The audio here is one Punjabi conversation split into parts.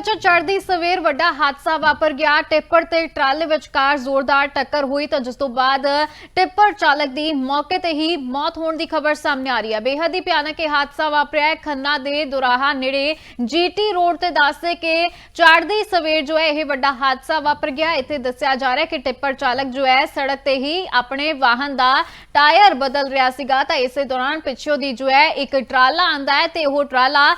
ਚ ਚੜ੍ਹਦੀ ਸਵੇਰ ਵੱਡਾ ਹਾਦਸਾ ਵਾਪਰ ਗਿਆ। ਟਿੱਪਰ ਤੇ ਟਰਾਲੇ ਵਿਚਕਾਰ ਜ਼ੋਰਦਾਰ ਟੱਕਰ ਹੋਈ ਤਾਂ ਜਿਸ ਤੋਂ ਬਾਅਦ ਟਿੱਪਰ ਚਾਲਕ ਦੀ ਮੌਕੇ ਤੇ ਹੀ ਮੌਤ ਹੋਣ ਦੀ ਖਬਰ ਸਾਹਮਣੇ ਆ ਰਹੀ ਹੈ। ਬੇਹੱਦ ਹੀ ਭਿਆਨਕ ਇਹ ਹਾਦਸਾ ਵਾਪਰਿਆ ਖੰਨਾ ਦੇ ਦੁਰਾਹਾ ਨੇੜੇ ਜੀਟੀ ਰੋਡ ਤੇ ਦੱਸਦੇ ਕਿ ਚੜ੍ਹਦੀ ਸਵੇਰ ਜੋ ਹੈ ਇਹ ਵੱਡਾ ਹਾਦਸਾ ਵਾਪਰ ਗਿਆ। ਇੱਥੇ ਦੱਸਿਆ ਜਾ ਰਿਹਾ ਕਿ ਟਿੱਪਰ ਚਾਲਕ ਜੋ ਹੈ ਸੜਕ ਤੇ ਹੀ ਆਪਣੇ ਵਾਹਨ ਦਾ ਟਾਇਰ ਬਦਲ ਰਿਹਾ ਸੀਗਾ। ਤਾਂ ਇਸੇ ਦੌਰਾਨ ਪਿੱਛੋਂ ਦੀ ਜੋ ਹੈ ਇੱਕ ਟਰਾਲਾ ਆਂਦਾ ਹੈ ਤੇ ਉਹ ਟਰਾਲਾ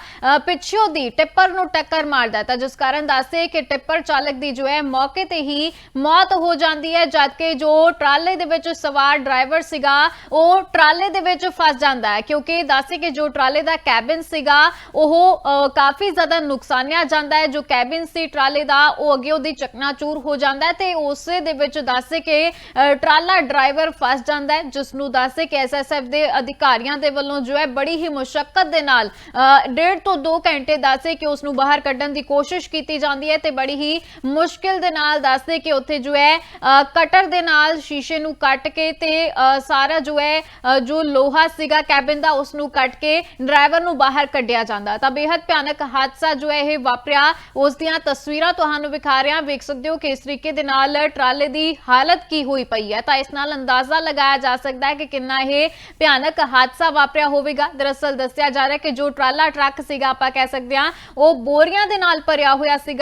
ਪਿੱਛੋਂ ਦੀ ਟਿੱਪਰ ਨੂੰ ਟੱਕਰ ਮਾਰਦਾ ਤਾਂ ਜਿਸ ਕਾਰਨ ਦੱਸਦੇ ਕਿ ਟਿੱਪਰ ਚਾਲਕ ਦੀ ਜੋ ਹੈ ਮੌਕੇ ਤੇ ਹੀ ਮੌਤ ਹੋ ਜਾਂਦੀ ਹੈ ਜਦਕਿ ਜੋ ਟਰਾਲੇ ਦੇ ਵਿੱਚ ਸਵਾਰ ਡਰਾਈਵਰ ਸੀਗਾ ਉਹ ਟਰਾਲੇ ਦੇ ਵਿੱਚ ਫਸ ਜਾਂਦਾ ਹੈ। ਕਿਉਂਕਿ ਦੱਸਦੇ ਕਿ ਜੋ ਟਰਾਲੇ ਦਾ ਕੈਬਿਨ ਸੀਗਾ ਉਹ ਕਾਫੀ ਜ਼ਿਆਦਾ ਨੁਕਸਾਨਿਆ ਜਾਂਦਾ ਹੈ। ਜੋ ਕੈਬਿਨ ਸੀ ਟਰਾਲੇ ਦਾ ਉਹ ਅੱਗੇ ਉਹਦੀ ਚਕਨਾਚੂਰ ਹੋ ਜਾਂਦਾ ਹੈ ਤੇ ਉਸੇ ਦੇ ਵਿੱਚ ਦੱਸਦੇ ਕਿ ਟਰਾਲਾ ਡਰਾਈਵਰ ਫਸ ਜਾਂਦਾ ਹੈ ਜਿਸ ਨੂੰ ਦੱਸਦੇ ਕਿ ਐਸਐਸਐਫ ਦੇ ਅਧਿਕਾਰੀਆਂ ਦੇ ਵੱਲੋਂ ਜੋ ਹੈ ਬੜੀ ਹੀ ਮੁਸ਼ਕਲ ਦੇ ਨਾਲ ਅ, ਡੇਢ ਤੋਂ 2 ਘੰਟੇ ਦੱਸੇ ਕਿ ਉਸ ਨੂੰ ਬਾਹਰ ਕੱਢਣ ਦੀ ਕੋਸ਼ਿਸ਼ ਕੋਸ਼ਿਸ਼ ਕੀਤੀ ਜਾਂਦੀ ਹੈ ਤੇ ਬੜੀ ਹੀ ਮੁਸ਼ਕਿਲ ਦੇ ਨਾਲ ਦੱਸਦੇ ਕਿ ਉੱਥੇ ਜੋ ਹੈ ਕਟਰ ਦੇ ਨਾਲ ਸ਼ੀਸ਼ੇ ਨੂੰ ਕੱਟ ਕੇ ਤੇ ਸਾਰਾ ਜੋ ਹੈ ਜੋ ਲੋਹਾ ਸੀਗਾ, ਕੈਬਿਨ ਦਾ, ਉਸ ਨੂੰ ਕੱਟ ਕੇ ਡਰਾਈਵਰ ਨੂੰ ਬਾਹਰ ਕੱਢਿਆ ਜਾਂਦਾ। ਤਾਂ ਬੇहद ਭਿਆਨਕ ਹਾਦਸਾ ਜੋ ਹੈ, ਇਹ ਵਾਪਰਿਆ। ਉਸ ਦੀਆਂ ਤਸਵੀਰਾਂ ਤੁਹਾਨੂੰ ਵਿਖਾ ਰਿਹਾ। ਵੇਖ ਸਕਦੇ ਹੋ ਕਿ ਇਸ ਤਰੀਕੇ ਦੇ ਨਾਲ ਟਰਾਲੇ ਦੀ ਹਾਲਤ ਕੀ ਹੋਈ ਪਈ ਹੈ। ਤਾਂ ਇਸ ਨਾਲ ਅੰਦਾਜ਼ਾ ਲਗਾਇਆ ਜਾ ਸਕਦਾ ਹੈ ਕਿ ਕਿੰਨਾ ਇਹ ਭਿਆਨਕ ਹਾਦਸਾ ਵਾਪਰਿਆ ਹੋਵੇਗਾ। ਦਰਅਸਲ ਦੱਸਿਆ ਜਾ ਰਿਹਾ ਕਿ ਜੋ ਟਰਾਲਾ ਟਰੱਕ ਸੀਗਾ, ਆਪਾਂ ਕਹਿ ਸਕਦੇ ਹਾਂ, ਉਹ ਬੋਰੀਆਂ ਦੇ ਨਾਲ ਭਰਿਆ ਹੋਇਆ ਸੀਗਾ।